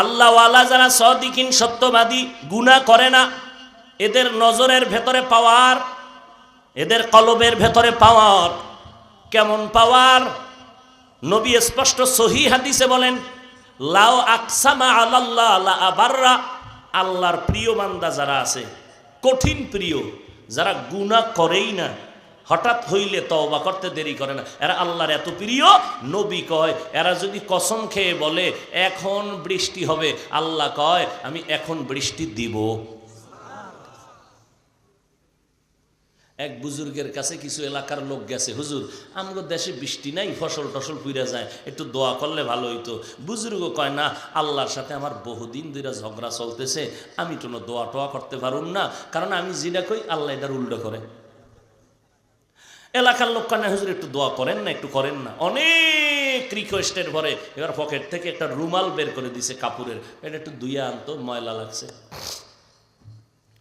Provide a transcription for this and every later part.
আল্লাহওয়ালা যারা সদিকিন, সত্যবাদী গুণা করে না, এদের নজরের ভেতরে পাওয়ার, এদের কলবের ভেতরে পাওয়ার, কেমন পাওয়ার? নবী স্পষ্ট সহি হাদিসে বলেন, লাও আকসামা আল্লাহ আবাররা আল্লাহর প্রিয় বান্দা যারা আছে, কঠিন প্রিয়, যারা গুণা করেই না হঠাৎ হইলে তওবা করতে দেরি করে না। এরা আল্লাহর এত প্রিয়, নবী কয়, এরা যদি কসম খেয়ে বলে, এখন বৃষ্টি হবে। আল্লাহ কয়, আমি এখন বৃষ্টি দিব। এক বুজুর্গের কাছে কিছু এলাকার লোক গেছে, হুজুর, আমগো দেশে বৃষ্টি নাই, ফসল টসল পুইরা যায়, একটু দোয়া করলে ভালো হইতো। বুজুর্গ কয়, না, আল্লাহর সাথে আমার বহুদিন ধরে ঝগড়া চলতেছে, আমি তো দোয়া টোয়া করতে পারুম না, কারণ আমি যেটা কই, আল্লাহ এটার উল্টো করে। এলাকার লোক কানে, হুজুর, একটু দোয়া করেন না, একটু করেন না। অনেক রিকোয়েস্টের পরে এবার পকেট থেকে একটা রুমাল বের করে দিছে কাপড়ের। এটা একটু দুইয়া আনতো, ময়লা লাগছে।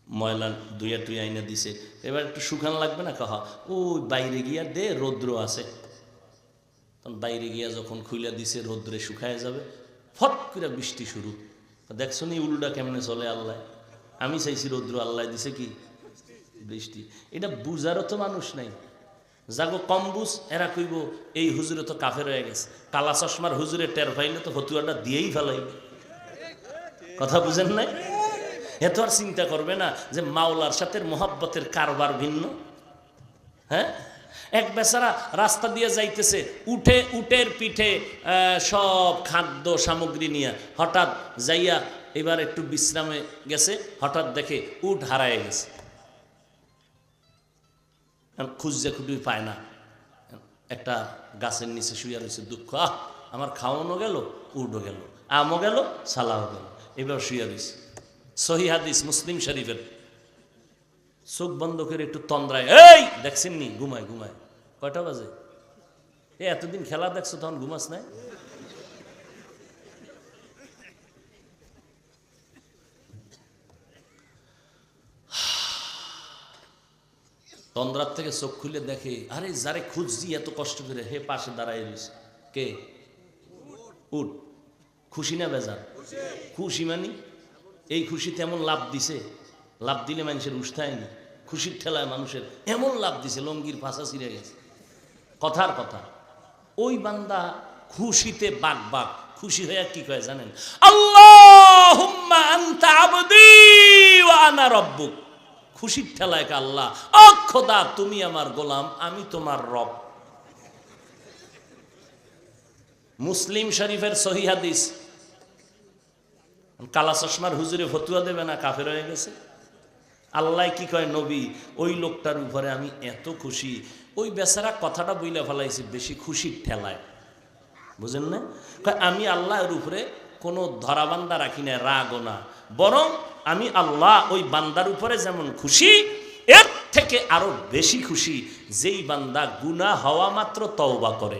ময়লা দুইয়া টুইয়া আইনা দিছে। এবার একটু শুকান লাগবে না? কহা, ওই বাইরে গিয়া দে, রৌদ্র আছে। তখন বাইরে গিয়া যখন খুইলা দিছে, রৌদ্রে শুকায় যাবে। ফট করে বৃষ্টি শুরু। দেখছ নি উল্টা কেমনে চলে আল্লাহ? আমি চাইছি রৌদ্র আল্লাহ দিছে কি? বৃষ্টি। এটা বুঝারও তো মানুষ নাই। যাগো কম বুঝ এরা কইব, এই হুজুরে তো কাফের হয়ে গেছে। কালা চশমার হুজুরে টের পাইলে তো হতুয়াটা দিয়েই ফেলাইবে। কথা বুঝেন নাই? এত আর চিন্তা করবে না যে মাওলার সাথে মোহাব্বতের কারবার ভিন্ন। হ্যাঁ? এক বেচারা রাস্তা দিয়ে যাইতেছে, উঠে, উটের পিঠে সব খাদ্য সামগ্রী নিয়ে। হঠাৎ যাইয়া এবার একটু বিশ্রামে গেছে, হঠাৎ দেখে উট হারায় গেছে। এখন খুঁজছে খুঁটি পায় না। একটা গাছের নিচে শুয়ে রয়েছে দুঃখ, আহ, আমার খাওয়ানো গেল উডো গেল, আমও গেল, সালাও গেল, এবার শুয়ে রয়েছে। সহি হাদিস মুসলিম শরীফের। চোখ বন্ধ করে একটু তন্দ্রায়, এই, দেখছেন নি? ঘুমায় ঘুমায়। কয়টা বাজে? এ, এতদিন খেলা দেখছ, তখন ঘুমাস নাই? তন্দ্রার থেকে চোখ খুলে দেখে, আরে যারে খুঁজছি এত কষ্ট করে, হে পাশে দাঁড়ায় রয়েছে কে? উঠ। খুশি না বেজার? খুশি মানি? এই খুশিতে এমন লাভ দিছে? লাভ দিলে মানুষের উষ্ঠায়নি খুশির ঠেলায় মানুষের এমন লাভ দিছে, লঙ্গির ফাঁসা ছিঁড়ে গেছে। কথার কথা, ওই বান্দা খুশিতে বাক বাক খুশি হয়ে কি কয় জানেন? আল্লাহ আনা রব্বুক। খুশির ঠেলায় আল্লাহ খোদা, তুমি আমার গোলাম, আমি তোমার রব। মুসলিম শরীফের সহি হাদিস। কালা চশমার হুজুরে ফতুয়া দেবে না, কাফের হয়ে গেছে। আল্লাহ কি কয়, নবী, ওই লোকটার উপরে আমি এত খুশি। ওই বেচারা কথাটা বইলে ফেলাইছি বেশি খুশির ঠেলায়। বুঝেন না? আমি আল্লাহর উপরে কোনো ধরাবান্ধা রাখি না রাগও না। বরং আমি আল্লাহ ওই বান্দার উপরে যেমন খুশি, এর থেকে আরও বেশি খুশি যেই বান্দা গুনাহ হওয়া মাত্র তওবা করে।